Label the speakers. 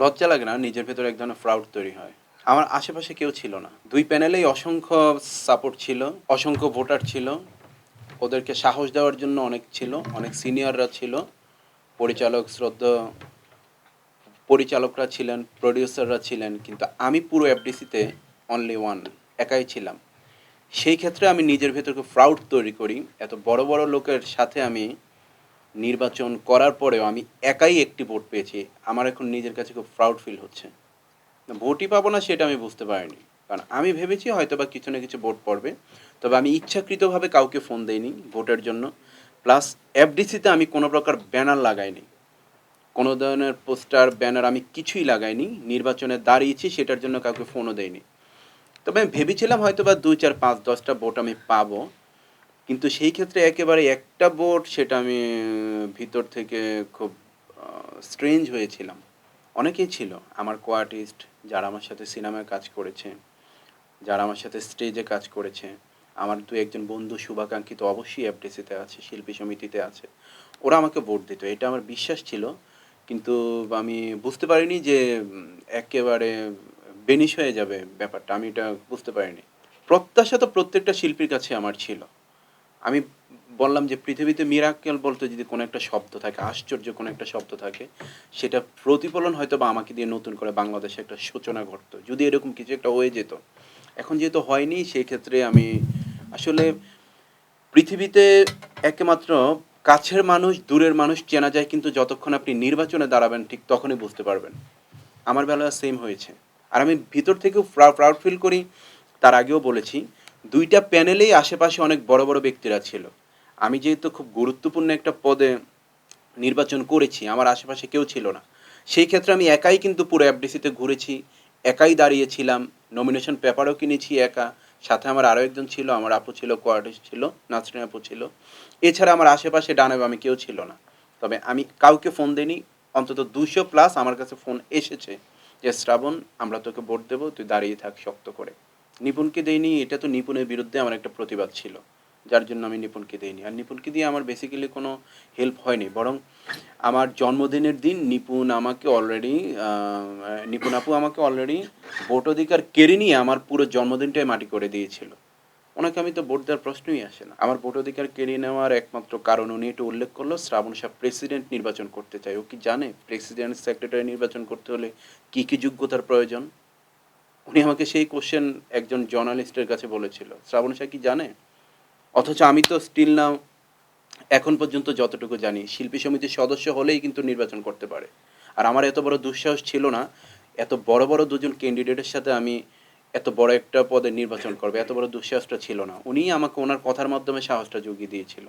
Speaker 1: লজ্জা লাগে না, নিজের ভেতরে এক ধরনের ফ্রাউড তৈরি হয়। আমার আশেপাশে কেউ ছিল না। দুই প্যানেলেই অসংখ্য সাপোর্ট ছিল, অসংখ্য ভোটার ছিল। ওদেরকে সাহস দেওয়ার জন্য অনেক ছিল, অনেক সিনিয়ররা ছিল। পরিচালক শ্রদ্ধা, পরিচালকরা ছিলেন প্রডিউসাররা ছিলেন, কিন্তু আমি পুরো এফডিসিতে অনলি ওয়ান একাই ছিলাম। সেই ক্ষেত্রে আমি নিজের ভেতরকে ফ্রাউড তৈরি করি। এত বড় বড় লোকের সাথে আমি নির্বাচন করার পরেও আমি একাই একটি ভোট পেয়েছি। আমার এখন নিজের কাছে খুব প্রাউড ফিল হচ্ছে। ভোটই পাবো না সেটা আমি বুঝতে পারিনি। কারণ আমি ভেবেছি হয়তো বা কিছু না কিছু ভোট পড়বে। তবে আমি ইচ্ছাকৃতভাবে কাউকে ফোন দেইনি ভোটের জন্য। প্লাস এফডিসিতে আমি কোনো প্রকার ব্যানার লাগাইনি। কোনো ধরনের পোস্টার ব্যানার আমি কিছুই লাগাইনি। নির্বাচনে দাঁড়িয়েছি, সেটার জন্য কাউকে ফোনও দেয়নি তবে আমি ভেবেছিলাম হয়তো বা দুই চার পাঁচ দশটা ভোট আমি পাবো। কিন্তু সেই ক্ষেত্রে একেবারে একটা ভোট সেটা আমি ভিতর থেকে খুব স্ট্রেঞ্জ হয়েছিলাম। অনেকেই ছিল। আমার কোয়ার্টিস্ট যারা আমার সাথে সিনেমায় কাজ করেছে, যারা আমার সাথে স্টেজে কাজ করেছে, আমার দু একজন বন্ধু শুভাকাঙ্ক্ষী তো অবশ্যই এফডিসিতে আছে, শিল্পী সমিতিতে আছে, ওরা আমাকে ভোট দিত। এটা আমার বিশ্বাস ছিল। কিন্তু আমি বুঝতে পারিনি যে একেবারে বেনিশ হয়ে যাবে ব্যাপারটা। আমি এটা বুঝতে পারিনি। প্রত্যাশা তো প্রত্যেকটা শিল্পীর কাছে আমার ছিল। আমি বললাম যে পৃথিবীতে মিরাকেল বলতে যদি কোনো একটা শব্দ থাকে, আশ্চর্য কোনো একটা শব্দ থাকে, সেটা প্রতিফলন হয়তো বা আমাকে দিয়ে নতুন করে বাংলাদেশে একটা সূচনা ঘটতো। যদি এরকম কিছু একটা হয়ে যেত। এখন যেহেতু হয়নি সেই ক্ষেত্রে আমি আসলে পৃথিবীতে একমাত্র কাছের মানুষ, দূরের মানুষ চেনা যায়, কিন্তু যতক্ষণ আপনি নির্বাচনে দাঁড়াবেন, ঠিক তখনই বুঝতে পারবেন। আমার বেলা সেম হয়েছে। আর আমি ভিতর থেকেও প্রাউড ফিল করি। তার আগেও বলেছি দুইটা প্যানেলেই আশেপাশে অনেক বড় বড় ব্যক্তিরা ছিল। আমি যেহেতু খুব গুরুত্বপূর্ণ একটা পদে নির্বাচন করেছি, আমার আশেপাশে কেউ ছিল না। সেই ক্ষেত্রে আমি একাই কিন্তু পুরো এফডিসিতে ঘুরেছি, একাই দাঁড়িয়েছিলাম নমিনেশন পেপারও কিনেছি একা। সাথে আমার আরও একজন ছিল, আমার আপু ছিল কোয়ার্টিস ছিল, নাসরিন আপু ছিল। এছাড়া আমার আশেপাশে ডানে বামে কেউ ছিল না। তবে আমি কাউকে ফোন দিইনি, অন্তত দুশো প্লাস আমার কাছে ফোন এসেছে যে, শ্রাবণ, আমরা তোকে ভোট দেবো, তুই দাঁড়িয়ে থাক শক্ত করে। নিপুণকে দেইনি, এটা তো নিপুণের বিরুদ্ধে আমার একটা প্রতিবাদ ছিল, যার জন্য আমি নিপুণকে দিইনি। আর নিপুণকে দিয়ে আমার বেসিক্যালি কোনো হেল্প হয়নি, বরং আমার জন্মদিনের দিন নিপুণ আমাকে অলরেডি নিপুণ আপু আমাকে অলরেডি ভোট অধিকার কেড়ে নিয়ে আমার পুরো জন্মদিনটাই মাটি করে দিয়েছিল। ওনাকে আমি তো ভোট দেওয়ার প্রশ্নই আসে না। আমার ভোট অধিকার কেড়ে নেওয়ার একমাত্র কারণ উনি এটা উল্লেখ করল, শ্রাবণ শাহ প্রেসিডেন্ট নির্বাচন করতে চায়। ও কি জানে? প্রেসিডেন্ট সেক্রেটারি নির্বাচন করতে হলে কি কি যোগ্যতার প্রয়োজন? উনি আমাকে সেই কোশ্চেন একজন জার্নালিস্টের কাছে বলেছিল। শ্রাবণ শাহ কি জানে? অথচ আমি তো স্টিল নাও এখন পর্যন্ত যতটুকু জানি, শিল্পী সমিতির সদস্য হলেই কিন্তু নির্বাচন করতে পারে। আর আমার এত বড় দুঃসাহস ছিল না, এত বড় বড় দুজন ক্যান্ডিডেটের সাথে আমি এত বড় একটা পদে নির্বাচন করবে, এত বড় দুঃসাহসটা ছিল না। উনি আমাকে ওনার কথার মাধ্যমে সাহসটা জুগিয়ে দিয়েছিল।